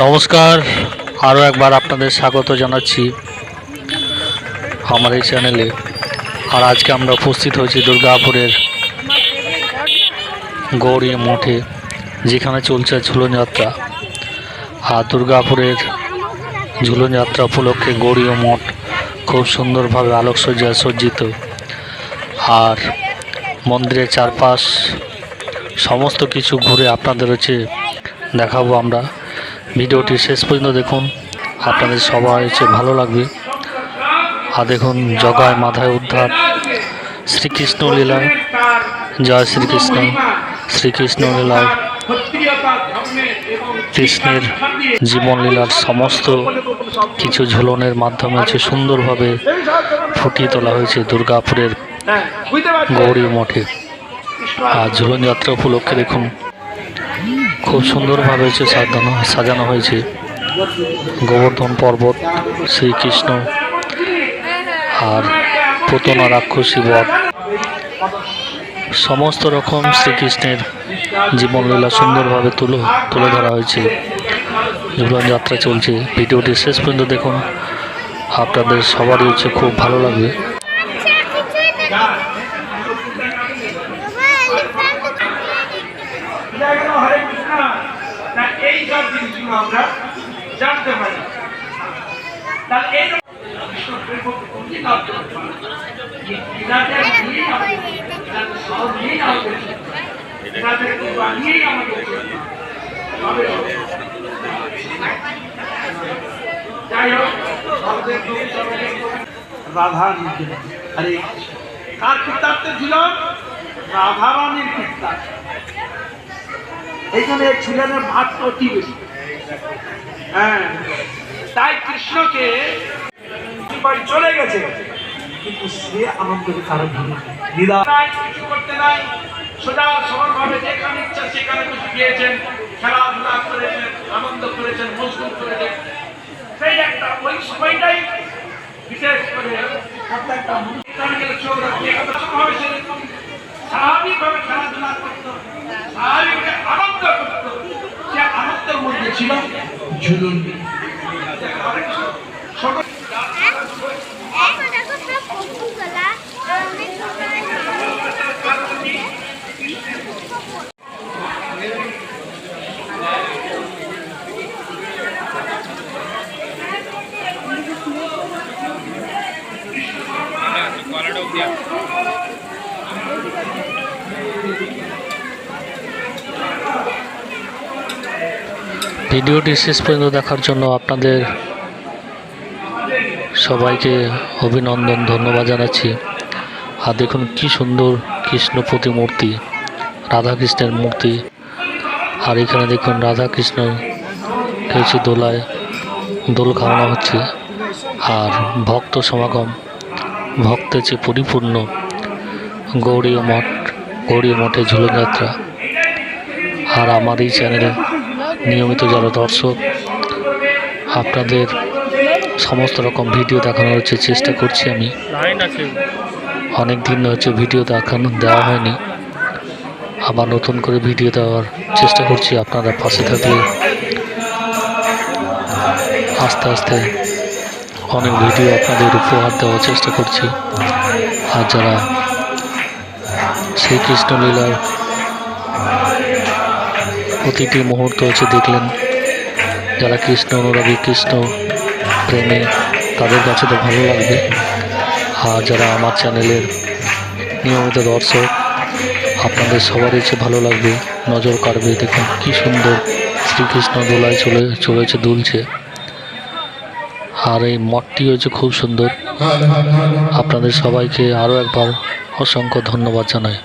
নমস্কার আরও একবার আপনাদের স্বাগত জানাচ্ছি আমার এই চ্যানেলে আর আজকে আমরা উপস্থিত হয়েছি দুর্গাপুরের গৌরী মঠে, যেখানে চলছে ঝুলন যাত্রা আর দুর্গাপুরের ঝুলন যাত্রা উপলক্ষে গৌরী মঠ খুব সুন্দরভাবে আলোকসজ্জায় সজ্জিত। আর মন্দিরের চারপাশ সমস্ত কিছু ঘুরে আপনাদের হচ্ছে দেখাবো আমরা। ভিডিওটি শেষ পর্যন্ত দেখুন। আপনাদের সবাই হচ্ছে ভালো লাগবে। আর দেখুন, জগায় মাথায় উদ্ধার। শ্রীকৃষ্ণ লীলা জয় শ্রীকৃষ্ণ। শ্রীকৃষ্ণ লীলার কৃষ্ণের জীবন লীলার সমস্ত কিছু ঝুলনের মাধ্যমে হচ্ছে সুন্দরভাবে ফুটিয়ে তোলা হয়েছে দুর্গাপুরের গৌরী মঠে। আর ঝুলন যাত্রা উপলক্ষে দেখুন। খুব সুন্দরভাবে হচ্ছে সাজানো সাজানো হয়েছে। গোবর্ধন পর্বত, শ্রীকৃষ্ণ আর পুতনা রাক্ষসী বধ সমস্ত রকম শ্রীকৃষ্ণের জীবনলীলা সুন্দরভাবে তুলে তুলে ধরা হয়েছে। ঝুলন যাত্রা চলছে। ভিডিওটি শেষ পর্যন্ত দেখুন। আপনাদের সবারই হচ্ছে খুব ভালো লাগবে জায়গা হরে কৃষ্ণ না এই সব জিনিসগুলো আমরা জানতে পারি তাহলে এই কৃষ্ণ প্রেম কোনটি লাভ করতে পারে এনাদের নিয়েই আমাদের এনাদের সব নিয়েই আমাদের এনাদের কৃপা নিয়েই আমাদের তবে যাই হোক আমাদের কবি সবাই রাধা আরে কার কীর্তার্থে ছিল রাধারানীর কীর্তার্থ। এইখানে ছিলেন মাত্র অতি বেশি হ্যাঁ তাই কৃষ্ণকে চলে গেছে। কিন্তু সে আনন্দকে কারও নিদা কিছু করতে নাই। সোজা যেখানে ইচ্ছা সেখানে বসে গিয়েছেন। খেলাধুলা করেছেন, আনন্দ করেছেন মজগুল করেছেন। সেই একটা ওই সময়টাই বিশেষ করে খেলাধুলা আনন্দ করতো। ছিল ঝুলুন। ছোট এখন দেখো সব পশুগুলা অনেক ভিডিওটি শেষ পর্যন্ত দেখার জন্য আপনাদের সবাইকে অভিনন্দন, ধন্যবাদ জানাচ্ছি। আর দেখুন কি সুন্দর কৃষ্ণ প্রতিমূর্তি রাধাকৃষ্ণের মূর্তি। আর এখানে দেখুন রাধাকৃষ্ণ কিছু দোলায়, দোল খাওয়ানো হচ্ছে। আর ভক্ত সমাগম ভক্তে যে পরিপূর্ণ গৌরী মঠ গৌরী মঠে ঝুলন যাত্রা। আর আমার এই চ্যানেলে নিয়মিত যারা দর্শক, আপনাদের সমস্ত রকম ভিডিও দেখানোর হচ্ছে, চেষ্টা করছি আমি। অনেক দিন হচ্ছে ভিডিও দেখানো, দেওয়া হয়নি। আবার নতুন করে ভিডিও দেওয়ার চেষ্টা করছি, আপনারা পাশে থাকলে। আস্তে আস্তে অনেক ভিডিও আপনাদের উপহার দেওয়ার চেষ্টা করছি। আর যারা শ্রীকৃষ্ণ লীলার প্রতিটি মুহূর্ত হচ্ছে দেখলেন যারা কৃষ্ণ, অনুরাগী, কৃষ্ণ প্রেমে, তাদের কাছে তো ভালো লাগবে। আর যারা আমার চ্যানেলের নিয়মিত দর্শক, আপনাদের সবারই হচ্ছে ভালো লাগবে, নজর কাড়বে, দেখুন কি সুন্দর শ্রীকৃষ্ণ দোলায় চলে, চলেছে, দুলছে। আর এই মঠটি হচ্ছে খুব সুন্দর। আপনাদের সবাইকে আরও একবার অসংখ্য ধন্যবাদ জানাই।